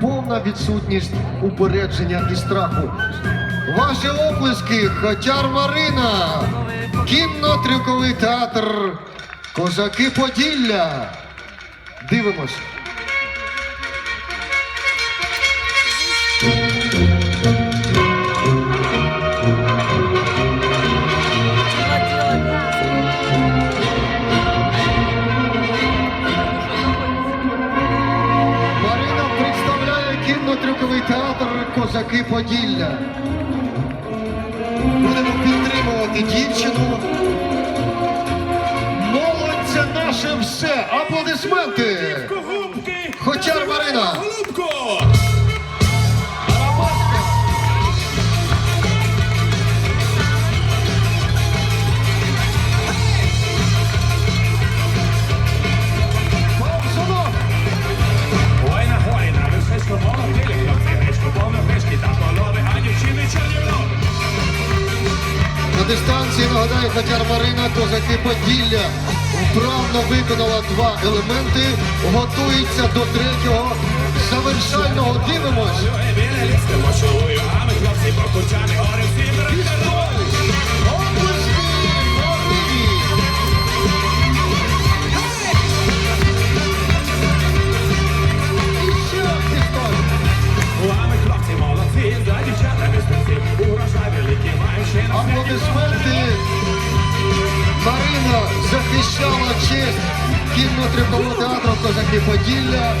повна відсутність упередження і страху. Ваші оплески, Хотяр Марина, кінно-трюковий театр, Козаки Поділля. Дивимось. Кінно-трюковий театр Козаки Поділля. Будемо підтримувати дівчину. Молодь це наше все. Аплодисменти! Дистанції нагадаю, хоча Марина, Козаки Поділля вправно виконала два елементи, готується до третього завершального. Дивимось. Аплодисменти! Марина захищала честь кінно-трибового театру Козаки Поділля.